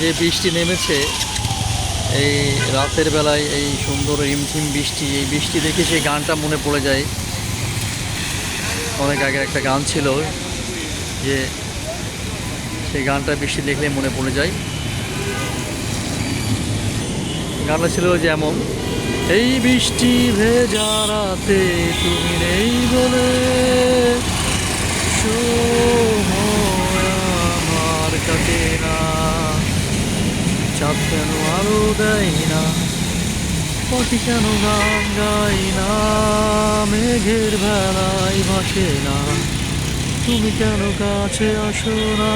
যে বৃষ্টি নেমেছে, এই রাতের বেলায় এই সুন্দর রিমঝিম বৃষ্টি, এই বৃষ্টি দেখে সেই গানটা মনে পড়ে যায়। অনেক আগের একটা গান ছিল যে সেই গানটা বৃষ্টি দেখলে মনে পড়ে যায়। গানটা ছিল যেমন এই বৃষ্টি ভেজা রাতে তুমি নেই বলে সময় আমার কাটে না চাঁদ কেন আলো দেয় না পাখি কেন গান গাই না মেঘের বেলায় ভাসে না তুমি কেন কাছে আসো না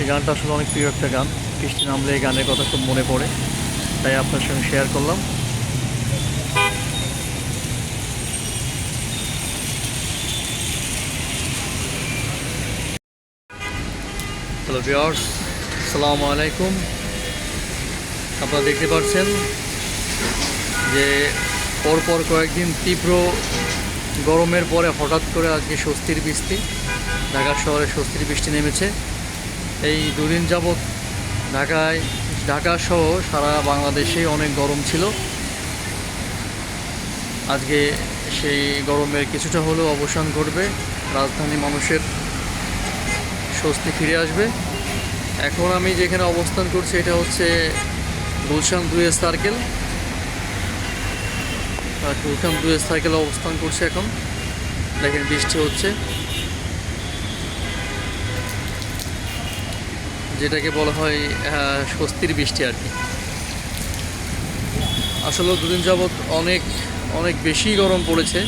এই গানটা আসলে অনেক প্রিয় একটা গান। বৃষ্টি নামলে এই গানের কথা খুব মনে পড়ে, তাই আপনার সঙ্গে শেয়ার করলাম। হ্যালো বিয়ার্স আসসালামু আলাইকুম আপনারা দেখতে পাচ্ছেন যে পরপর কয়েকদিন তীব্র গরমের পরে হঠাৎ করে আজকে স্বস্তির বৃষ্টি। ঢাকা শহরে স্বস্তির বৃষ্টি নেমেছে। এই দুদিন যাবৎ ঢাকায়, ঢাকা সহ সারা বাংলাদেশে অনেক গরম ছিল। আজকে সেই গরমের কিছুটা হলেও অবসান ঘটবে। রাজধানী মানুষের স্বস্তি ফিরে আসবে। এখন আমি যেখানে অবস্থান করছি, এটা হচ্ছে গুলশান দুয়ে সার্কেল আর গুলশান দুয়ে সার্কেলে অবস্থান করছে এখন। দেখেন, বৃষ্টি হচ্ছে। যেটাকে বলা হয় স্বস্তির বৃষ্টি আর কি। আসলে দুদিন যাবৎ অনেক অনেক বেশি গরম পড়েছে।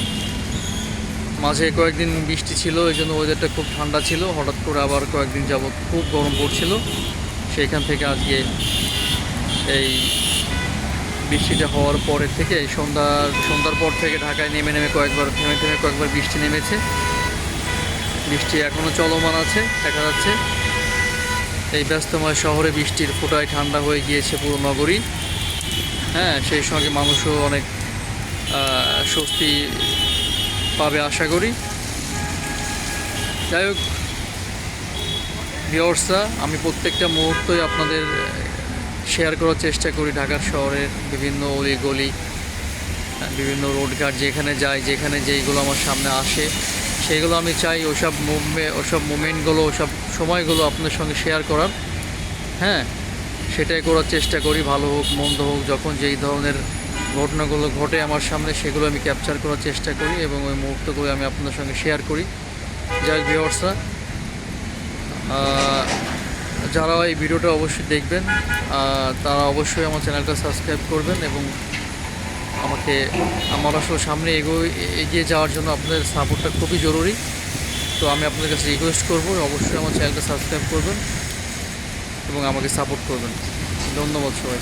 মাঝে কয়েকদিন বৃষ্টি ছিল, এই জন্য ওয়েদারটা খুব ঠান্ডা ছিল। হঠাৎ করে আবার কয়েকদিন যাবৎ খুব গরম পড়ছিল। সেইখান থেকে আজকে এই বৃষ্টিটা হওয়ার পরের থেকে সন্ধ্যার সন্ধ্যার পর থেকে ঢাকায় নেমে নেমে কয়েকবার, থেমে থেমে কয়েকবার বৃষ্টি নেমেছে। বৃষ্টি এখনও চলমান আছে, দেখা যাচ্ছে। এই ব্যস্তময় শহরে বৃষ্টির ফোঁটায় ঠান্ডা হয়ে গিয়েছে পুরো নগরী। হ্যাঁ সেই সঙ্গে মানুষও অনেক স্বস্তি পাবে আশা করি। যাই হোক ভিওর্সরা আমি প্রত্যেকটা মুহূর্তই আপনাদের শেয়ার করার চেষ্টা করি ঢাকার শহরের বিভিন্ন অলি গলি বিভিন্ন রোডঘাট যেখানে যাই, যেখানে যেইগুলো আমার সামনে আসে। সেইগুলো আমি চাই ওসব মুভমে, ওসব মুমেন্টগুলো, ওসব সময়গুলো আপনার সঙ্গে শেয়ার করার। হ্যাঁ সেটাই করার চেষ্টা করি, ভালো হোক, মন্দ হোক, যখন যেই ধরনের ঘটনাগুলো ঘটে আমার সামনে, সেগুলো আমি ক্যাপচার করার চেষ্টা করি এবং ওই মুহূর্তগুলো আমি আপনাদের সঙ্গে শেয়ার করি। যাই ভিওর্সরা যারা এই ভিডিওটা অবশ্যই দেখবেন তারা অবশ্যই আমার চ্যানেলটা সাবস্ক্রাইব করবেন এবং আমাকে, আমার আসলে সামনে এগোয়, এগিয়ে যাওয়ার জন্য আপনাদের সাপোর্টটা খুবই জরুরি। তো আমি আপনাদের কাছে রিকোয়েস্ট করব, অবশ্যই আমার চ্যানেলটা সাবস্ক্রাইব করবেন এবং আমাকে সাপোর্ট করবেন। ধন্যবাদ সবাই